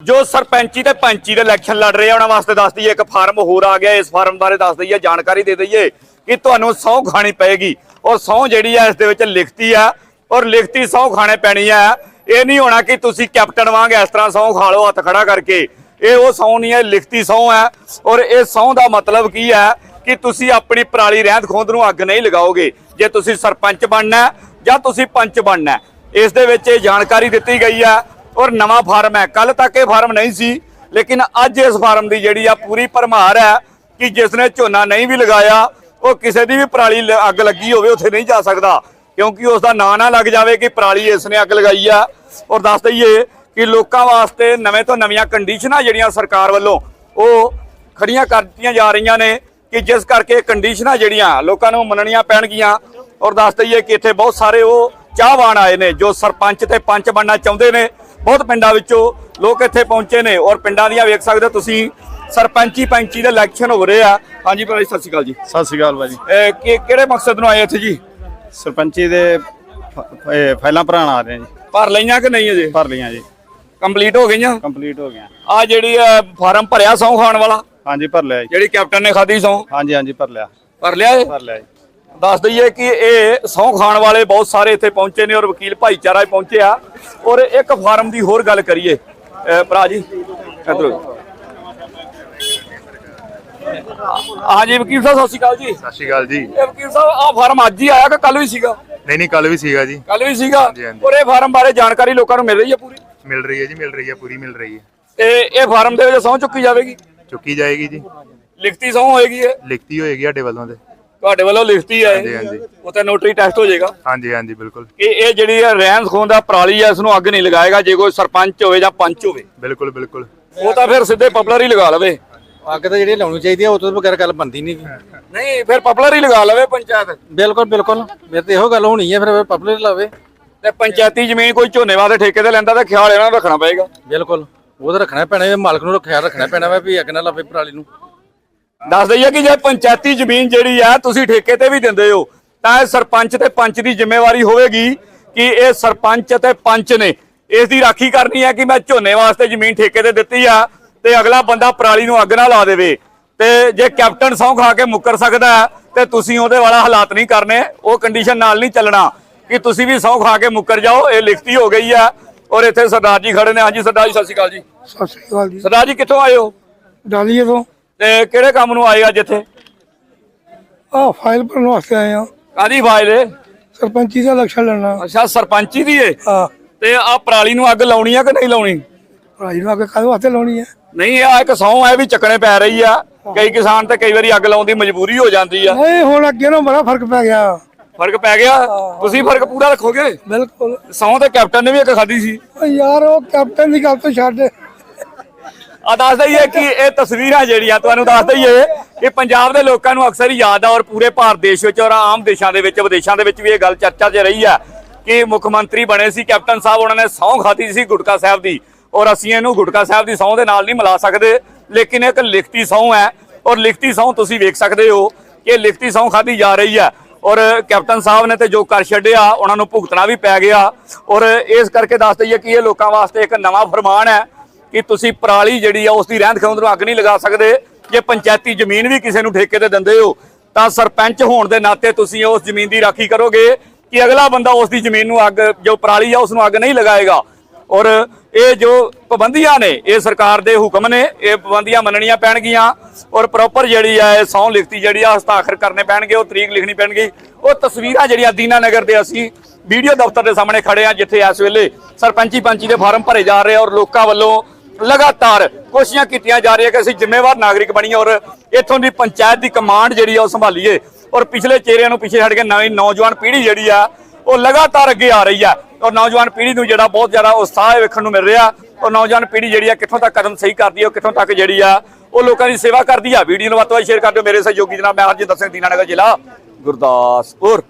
ਜੋ ਸਰਪੰਚੀ ਤੇ ਪੰਚੀ ਦੇ ਇਲੈਕਸ਼ਨ ਲੜ ਰਹੇ ਆ, ਉਹਨਾਂ ਵਾਸਤੇ ਦੱਸ ਦਈਏ, ਇੱਕ ਫਾਰਮ ਹੋਰ ਆ ਗਿਆ, ਇਸ ਫਾਰਮ ਬਾਰੇ ਦੱਸ ਦਈਏ, ਜਾਣਕਾਰੀ ਦੇ ਦਈਏ ਕਿ ਤੁਹਾਨੂੰ ਸਹੁੰ ਖਾਣੀ ਪਏਗੀ ਔਰ ਸਹੁੰ ਜਿਹੜੀ ਆ, ਇਸ ਦੇ ਵਿੱਚ ਲਿਖਤੀ ਆ, ਔਰ ਲਿਖਤੀ ਸਹੁੰ ਖਾਣੇ ਪੈਣੀ ਆ। ਇਹ ਨਹੀਂ ਹੋਣਾ ਕਿ ਤੁਸੀਂ ਕੈਪਟਨ ਵਾਂਗ ਇਸ ਤਰ੍ਹਾਂ ਸਹੁੰ ਖਾ ਲਓ, ਹੱਥ ਖੜਾ ਕਰਕੇ। ਇਹ ਉਹ ਸਹੁੰ ਨਹੀਂ ਹੈ, ਲਿਖਤੀ ਸਹੁੰ ਹੈ। ਔਰ ਇਹ ਸਹੁੰ ਦਾ ਮਤਲਬ ਕੀ ਹੈ ਕਿ ਤੁਸੀਂ ਆਪਣੀ ਪਰਾਲੀ ਰਹਿੰਦ ਖੋਂਦ ਨੂੰ ਅੱਗ ਨਹੀਂ ਲਗਾਓਗੇ, ਜੇ ਤੁਸੀਂ ਸਰਪੰਚ ਬਣਨਾ ਜਾਂ ਤੁਸੀਂ ਪੰਚ ਬਣਨਾ ਇਸ ਦੇ ਵਿੱਚ ਇਹ ਜਾਣਕਾਰੀ ਦਿੱਤੀ ਗਈ ਹੈ ਔਰ ਨਵਾਂ ਫਾਰਮ ਹੈ। ਕੱਲ ਤੱਕ ਇਹ ਫਾਰਮ ਨਹੀਂ ਸੀ, ਲੇਕਿਨ ਅੱਜ ਇਸ ਫਾਰਮ ਦੀ ਜਿਹੜੀ ਆ ਪੂਰੀ ਭਰਮਾਰ ਹੈ ਕਿ ਜਿਸ ਨੇ ਝੋਨਾ ਨਹੀਂ ਵੀ ਲਗਾਇਆ, ਉਹ ਕਿਸੇ ਦੀ ਵੀ ਪਰਾਲੀ ਲ- ਅੱਗ ਲੱਗੀ ਹੋਵੇ, ਉੱਥੇ ਨਹੀਂ ਜਾ ਸਕਦਾ। ਕਿਉਂਕਿ ਉਸ ਦਾ ਨਾਂ ਨਾ ਲੱਗ ਜਾਵੇ ਕਿ ਪਰਾਲੀ ਇਸ ਨੇ ਅੱਗ ਲਗਾਈ ਆ। ਔਰ ਦੱਸ ਦਈਏ ਕਿ ਲੋਕਾਂ ਵਾਸਤੇ ਨਵੇਂ ਤੋਂ ਨਵੀਆਂ ਕੰਡੀਸ਼ਨਾਂ ਜਿਹੜੀਆਂ ਸਰਕਾਰ ਵੱਲੋਂ, ਉਹ ਖੜੀਆਂ ਕਰ ਦਿੱਤੀਆਂ ਜਾ ਰਹੀਆਂ ਨੇ ਕਿ ਜਿਸ ਕਰਕੇ ਕੰਡੀਸ਼ਨਾਂ ਜਿਹੜੀਆਂ ਲੋਕਾਂ ਨੂੰ ਮੰਨਣੀਆਂ ਪੈਣਗੀਆਂ। ਔਰ ਦੱਸ ਦਈਏ ਕਿ ਇੱਥੇ ਬਹੁਤ ਸਾਰੇ ਉਹ ਚਾਹਵਾਨ ਆਏ ਨੇ, ਜੋ ਸਰਪੰਚ ਤੇ ਪੰਚ ਬਣਨਾ ਚਾਹੁੰਦੇ ਨੇ। ਬਹੁਤ ਪਿੰਡਾਂ ਵਿੱਚੋਂ ਲੋਕ ਇੱਥੇ ਪਹੁੰਚੇ ਨੇ ਔਰ ਪਿੰਡਾਂ ਦੀਆਂ ਵੇਖ ਸਕਦੇ ਹੋ ਤੁਸੀਂ ਸਰਪੰਚੀ ਪੰਚੀ ਦੇ ਇਲੈਕਸ਼ਨ ਹੋ ਰਹੇ। ਆ ਹਾਂਜੀ ਭਾਈ ਸਤਿ ਸ਼੍ਰੀ ਅਕਾਲ ਜੀ। ਸਤਿ ਸ਼੍ਰੀ ਅਕਾਲ ਭਾਜੀ। ਇਹ ਕਿ- ਕਿਹੜੇ ਮਕਸਦ ਨੂੰ ਆਏ ਇੱਥੇ ਜੀ? ਸਰਪੰਚੀ ਦੇ ਫ- ਇਹ ਫਾਈਲਾਂ ਭਰਾਣ ਆ ਰਹੇ ਜੀ। ਭਰ ਲਈਆਂ ਕਿ ਨਹੀਂ ਅਜੇ? ਭਰ ਲਈਆਂ ਜੀ। ਕੰਪਲੀਟ ਹੋ ਗਈਆਂ? ਕੰਪਲੀਟ ਹੋ ਗਿਆ ਆ ਜਿਹੜੀ ਅ, ਫਾਰਮ ਭਰਿਆ ਸੌਂ ਖਾਣ ਵਾਲਾ? ਹਾਂਜੀ ਭਰ ਲਿਆ ਜੀ। ਜਿਹੜੀ ਕੈਪਟਨ ਨੇ ਖਾਦੀ ਸੌਂ? ਹਾਂਜੀ ਹਾਂਜੀ ਭਰ ਲਿਆ। ਭਰ ਲਿਆ ਇਹ? ਭਰ ਲਿਆ ਜੀ। ਦੱਸ ਦਈਏ ਕਿ ਇਹ ਸਹੁੰ ਖਾਣ ਵਾਲੇ ਬਹੁਤ ਸਾਰੇ ਇੱਥੇ ਪਹੁੰਚੇ ਨੇ ਔਰ ਵਕੀਲ ਭਾਈਚਾਰਾ ਵੀ ਪਹੁੰਚਿਆ। ਔਰ ਇੱਕ ਫਾਰਮ ਦੀ ਹੋਰ ਗੱਲ ਕਰੀਏ। ਭਰਾ ਜੀ ਇਧਰੋ ਹਾਂਜੀ ਵਕੀਲ ਸਾਹਿਬ ਸਤਿ ਸ਼੍ਰੀ ਅਕਾਲ ਜੀ। ਸਤਿ ਸ਼੍ਰੀ ਅਕਾਲ ਜੀ। ਇਹ ਵਕੀਲ ਸਾਹਿਬ ਆ ਫਾਰਮ ਅੱਜ ਹੀ ਆਇਆ ਕਿ ਕੱਲ ਵੀ ਸੀਗਾ? ਨਹੀਂ ਨਹੀਂ ਕੱਲ ਵੀ ਸੀਗਾ ਜੀ। ਕੱਲ ਵੀ ਸੀਗਾ। ਔਰ ਇਹ ਫਾਰਮ ਬਾਰੇ ਜਾਣਕਾਰੀ ਲੋਕਾਂ ਨੂੰ ਮਿਲ ਰਹੀ ਹੈ ਪੂਰੀ? ਮਿਲ ਰਹੀ ਹੈ ਜੀ ਮਿਲ ਰਹੀ ਹੈ ਪੂਰੀ ਮਿਲ ਰਹੀ ਹੈ। ਤੇ ਇਹ ਫਾਰਮ ਦੇ ਵਿੱਚ ਸਹੁੰ ਚੁੱਕੀ ਜਾਵੇਗੀ? ਚੁੱਕੀ ਜਾਏਗੀ ਜੀ। ਲਿਖਤੀ ਸਹੁੰ ਹੋਏਗੀ ਇਹ? ਲਿਖਤੀ ਹੋਏਗੀ ਸਾਡੇ ਵੱਲੋਂ ਤੇ। ਤੁਹਾਡੇ ਵੱਲੋਂ ਲਿਖਤੀ ਹੈ ਹਾਂਜੀ, ਹਾਂਜੀ। ਉੱਤੇ ਨੋਟਰੀ ਟੈਸਟ ਹੋ ਜਾਏਗਾ। ਹਾਂਜੀ ਹਾਂਜੀ ਬਿਲਕੁਲ। ਕਿ ਇਹ ਜਿਹੜੀ ਹੈ ਰਹਿਣ ਖੋਣ ਦਾ ਪਰਾਲੀ ਹੈ ਇਸ ਨੂੰ ਅੱਗ ਨਹੀਂ ਲਗਾਏਗਾ ਜੇ ਕੋਈ ਸਰਪੰਚ ਹੋਵੇ ਜਾਂ ਪੰਚ ਹੋਵੇ। ਬਿਲਕੁਲ ਬਿਲਕੁਲ। ਉਹ ਤਾਂ ਫਿਰ ਸਿੱਧੇ ਪਪਲਰ ਹੀ ਲਗਾ ਲਵੇ। ਅੱਗ ਤਾਂ ਜਿਹੜੀ ਲਾਉਣੀ ਚਾਹੀਦੀ ਆ ਉਹ ਤੋਂ ਬਗੈਰ ਗੱਲ ਬਣਦੀ ਨਹੀਂ ਨਹੀਂ ਫਿਰ ਪਪਲਰ ਹੀ ਲਗਾ ਲਵੇ ਪੰਚਾਇਤ। ਬਿਲਕੁਲ ਬਿਲਕੁਲ। ਮੇਰੇ ਤੇ ਇਹੋ ਗੱਲ ਹੋਣੀ ਹੈ ਫਿਰ ਪਬਲਿਕ ਲਾਵੇ। ਤੇ ਪੰਚਾਇਤੀ ਜ਼ਮੀਨ ਕੋਈ ਝੋਨੇ ਵਾਸਤੇ ਠੇਕੇ ਤੇ ਲੈਂਦਾ ਤਾਂ ਖਿਆਲ ਇਹਨਾਂ ਨੂੰ ਰੱਖਣਾ ਪਏਗਾ। ਬਿਲਕੁਲ। ਉਹ ਤਾਂ ਰੱਖਣਾ ਪੈਣਾ ਹੈ ਮਾਲਕ ਨੂੰ ਖਿਆਲ ਰੱਖਣਾ ਪੈਣਾ ਵਾ ਵੀ ਅੱਗ ਨਾ ਲਾਵੇ ਪਰਾਲੀ ਨੂੰ। ਦੱਸ ਦਈਏ ਕਿ ਜੇ ਪੰਚਾਇਤੀ ਜ਼ਮੀਨ ਜਿਹੜੀ ਆ ਤੁਸੀਂ ਠੇਕੇ ਤੇ ਵੀ ਦਿੰਦੇ ਹੋ ਤਾਂ ਇਹ ਸਰਪੰਚ ਤੇ ਪੰਚ ਦੀ ਜ਼ਿੰਮੇਵਾਰੀ ਹੋਵੇਗੀ ਕਿ ਇਹ ਸਰਪੰਚ ਤੇ ਪੰਚ ਨੇ। ਇਸ ਦੀ ਰਾਖੀ ਕਰਨੀ ਹੈ ਕਿ ਮੈਂ ਝੋਨੇ ਵਾਸਤੇ ਜ਼ਮੀਨ ਠੇਕੇ ਤੇ ਦਿੱਤੀ ਆ ਤੇ ਅਗਲਾ ਬੰਦਾ ਪਰਾਲੀ ਨੂੰ ਅੱਗ ਨਾ ਲਾ ਦੇਵੇ। ਤੇ ਜੇ ਕੈਪਟਨ ਸਹੁੰ ਖਾ ਕੇ ਮੁੱਕਰ ਸਕਦਾ ਤੇ ਤੁਸੀਂ ਉਹਦੇ ਵਾਲਾ ਹਾਲਾਤ ਨਹੀਂ ਕਰਨੇ ਉਹ ਕੰਡੀਸ਼ਨ ਨਾਲ ਨਹੀਂ ਚੱਲਣਾ। ਕਿ ਤੁਸੀਂ ਵੀ ਸਹੁੰ ਖਾ ਕੇ ਮੁੱਕਰ ਜਾਓ ਇਹ ਲਿਖਤੀ ਹੋ ਗਈ ਆ। ਔਰ ਇੱਥੇ ਸਰਦਾਰ ਜੀ ਖੜੇ ਨੇ। ਹਾਂਜੀ ਸਰਦਾਰ ਜੀ ਸਤਿ ਸ਼੍ਰੀ ਅਕਾਲ ਜੀ। ਸਤਿ ਸ੍ਰੀ ਅਕਾਲ ਜੀ। ਸਰਦਾਰ ਜੀ ਕਿੱਥੋਂ ਆਏ ਹੋ? ਡਾਲੀਏ ਤੋਂ। ਤੇ ਕਿਹੜੇ ਕੰਮ ਨੂੰ ਆਏ ਅੱਜ ਇੱਥੇ? ਆ ਫਾਈਲ ਭਰਨ ਵਾਸਤੇ ਆਏ ਆ ਕਾਦੀ ਫਾਈਲ ਏ ਸਰਪੰਚੀ ਦਾ ਇਲੈਕਸ਼ਨ ਲੜਨਾ ਅੱਛਾ ਸਰਪੰਚੀ ਦੀ ਏ? ਆ ਤੇ ਆ ਪਰਾਲੀ ਨੂੰ ਅੱਗ ਲਾਉਣੀ ਆ ਕਿ ਨਹੀਂ ਲਾਉਣੀ? ਭਰਾਈ ਨੂੰ ਅੱਗੇ ਕਾਹਦੇ ਵਾਸਤੇ ਲਾਉਣੀ ਹੈ ਨਹੀਂ ਆ ਇੱਕ ਸੌਂ ਹੈ ਵੀ ਚੱਕਣੇ ਪੈ ਰਹੀ ਆ। ਕਈ ਕਿਸਾਨ ਤੇ ਕਈ ਵਾਰੀ ਅੱਗ ਲਾਉਣ ਦੀ ਮਜਬੂਰੀ ਹੋ ਜਾਂਦੀ ਆ। ਨਹੀਂ ਹੁਣ ਅੱਗੇ ਨਾਲੋਂ ਬੜਾ ਫ਼ਰਕ ਪੈ ਗਿਆ। ਫ਼ਰਕ ਪੈ ਗਿਆ? ਤੁਸੀਂ ਫ਼ਰਕ ਪੂਰਾ ਰੱਖੋਗੇ? ਬਿਲਕੁਲ। ਸੌਂ ਤੇ ਕੈਪਟਨ ਨੇ ਵੀ ਇੱਕ ਖਾਦੀ ਸੀ। ਯਾਰ ਉਹ ਕੈਪਟਨ ਦੀ ਗੱਲ ਤੋਂ ਛੱਡ। ਆ ਦੱਸ ਦਈਏ ਕਿ ਇਹ ਤਸਵੀਰਾਂ ਜਿਹੜੀਆਂ, ਤੁਹਾਨੂੰ ਦੱਸ ਦਈਏ ਕਿ ਪੰਜਾਬ ਦੇ ਲੋਕਾਂ ਨੂੰ ਅਕਸਰ ਹੀ ਯਾਦ ਆ ਔਰ ਪੂਰੇ ਭਾਰਤ ਦੇਸ਼ ਵਿੱਚ ਔਰ ਆਮ ਦੇਸ਼ਾਂ ਦੇ ਵਿੱਚ, ਵਿਦੇਸ਼ਾਂ ਦੇ ਵਿੱਚ ਵੀ ਇਹ ਗੱਲ ਚਰਚਾ 'ਚ ਰਹੀ ਆ ਕਿ ਮੁੱਖ ਮੰਤਰੀ ਬਣੇ ਸੀ, ਕੈਪਟਨ ਸਾਹਿਬ ਉਹਨਾਂ ਨੇ ਸਹੁੰ ਖਾਦੀ ਸੀ ਗੁਟਕਾ ਸਾਹਿਬ ਦੀ ਔਰ ਅਸੀਂ ਇਹਨੂੰ ਗੁਟਕਾ ਸਾਹਿਬ ਦੀ ਸਹੁੰ ਦੇ ਨਾਲ ਨਹੀਂ ਮਿਲਾ ਸਕਦੇ, ਲੇਕਿਨ ਇੱਕ ਲਿਖਤੀ ਸਹੁੰ ਹੈ ਔਰ ਲਿਖਤੀ ਸਹੁੰ ਤੁਸੀਂ ਵੇਖ ਸਕਦੇ ਹੋ ਕਿ ਲਿਖਤੀ ਸਹੁੰ ਖਾਦੀ ਜਾ ਰਹੀ ਹੈ ਔਰ ਕੈਪਟਨ ਸਾਹਿਬ ਨੇ ਤੇ ਜੋ ਕਰ ਛੱਡਿਆ, ਉਹਨਾਂ ਨੂੰ ਭੁਗਤਣਾ ਵੀ ਪੈ ਗਿਆ ਔਰ ਇਸ ਕਰਕੇ ਦੱਸ ਦਈਏ ਕਿ ਇਹ ਲੋਕਾਂ ਵਾਸਤੇ ਇੱਕ ਨਵਾਂ ਫਰਮਾਨ ਹੈ ਕਿ ਤੁਸੀਂ ਪਰਾਲੀ ਜਿਹੜੀ ਆ ਉਸ ਦੀ ਰਹਿੰਦ ਖੂੰਹਦ ਨੂੰ ਅੱਗ ਨਹੀਂ ਲਗਾ ਸਕਦੇ। ਜੇ ਪੰਚਾਇਤੀ ਜ਼ਮੀਨ ਵੀ ਕਿਸੇ ਨੂੰ ਠੇਕੇ ਤੇ ਦਿੰਦੇ ਹੋ, ਤਾਂ ਸਰਪੰਚ ਹੋਣ ਦੇ ਨਾਤੇ ਤੁਸੀਂ ਉਸ ਜ਼ਮੀਨ ਦੀ ਰਾਖੀ ਕਰੋਗੇ ਕਿ ਅਗਲਾ ਬੰਦਾ ਉਸ ਦੀ ਜ਼ਮੀਨ ਨੂੰ ਅੱਗ, ਜੋ ਪਰਾਲੀ ਆ ਉਸ ਨੂੰ ਅੱਗ ਨਹੀਂ ਲਗਾਏਗਾ। ਔਰ ਇਹ ਜੋ ਪਾਬੰਦੀਆਂ ਨੇ, ਇਹ ਸਰਕਾਰ ਦੇ ਹੁਕਮ ਨੇ, ਇਹ ਪਾਬੰਦੀਆਂ ਮੰਨਣੀਆਂ ਪੈਣਗੀਆਂ। ਔਰ ਪ੍ਰੋਪਰ ਜਿਹੜੀ ਆ, ਇਹ ਸੌ ਲਿਖਤੀ ਜਿਹੜੀ ਆ, ਹਸਤਾਖਰ ਕਰਨੇ ਪੈਣਗੇ, ਉਹ ਤਰੀਕ ਲਿਖਣੀ ਪੈਣਗੀ। ਉਹ ਤਸਵੀਰਾਂ ਜਿਹੜੀਆਂ ਦੀਨਾ ਨਗਰ ਦੇ ਅਸੀਂ ਵੀਡੀਓ ਦਫ਼ਤਰ ਦੇ ਸਾਹਮਣੇ ਖੜੇ ਆ, ਜਿੱਥੇ ਇਸ ਵੇਲੇ ਸਰਪੰਚੀ ਪੰਚੀ ਦੇ ਫਾਰਮ ਭਰੇ ਜਾ ਰਹੇ ਆ ਔਰ ਲੋਕਾਂ ਵੱਲੋਂ ਲਗਾਤਾਰ ਕੋਸ਼ਿਸ਼ਾਂ ਕੀਤੀਆਂ ਜਾ ਰਹੀਆਂ ਕਿ ਅਸੀਂ ਜ਼ਿੰਮੇਵਾਰ ਨਾਗਰਿਕ ਬਣੀਏ ਔਰ ਇੱਥੋਂ ਦੀ ਪੰਚਾਇਤ ਦੀ ਕਮਾਂਡ ਜਿਹੜੀ ਆ ਉਹ ਸੰਭਾਲੀਏ। ਔਰ ਪਿਛਲੇ ਚਿਹਰਿਆਂ ਨੂੰ ਪਿੱਛੇ ਛੱਡ ਕੇ ਨਵੀਂ ਨੌਜਵਾਨ ਪੀੜ੍ਹੀ ਜਿਹੜੀ ਆ, ਉਹ ਲਗਾਤਾਰ ਅੱਗੇ ਆ ਰਹੀ ਆ। ਔਰ ਨੌਜਵਾਨ ਪੀੜ੍ਹੀ ਨੂੰ ਜਿਹੜਾ ਬਹੁਤ ਜ਼ਿਆਦਾ ਉਤਸ਼ਾਹ ਵੇਖਣ ਨੂੰ ਮਿਲ ਰਿਹਾ। ਔਰ ਨੌਜਵਾਨ ਪੀੜ੍ਹੀ ਜਿਹੜੀ ਆ ਕਿੱਥੋਂ ਤੱਕ ਕਦਮ ਸਹੀ ਕਰਦੀ ਹੈ ਔਰ ਕਿੱਥੋਂ ਤੱਕ ਜਿਹੜੀ ਆ, ਉਹ ਲੋਕਾਂ ਦੀ ਸੇਵਾ ਕਰਦੀ ਆ। ਵੀਡੀਓ ਨੂੰ ਵੱਧ ਤੋਂ ਵੱਧ ਸ਼ੇਅਰ ਕਰ ਦਿਓ। ਮੇਰੇ ਸਹਿਯੋਗੀ ਜਨਾਬ, ਮੈਂ ਹਰਜਿੰਦਰ ਸਿੰਘ ਦੀਨਾਨਗਰ ਜ਼ਿਲ੍ਹਾ ਗੁਰਦਾਸਪੁਰ।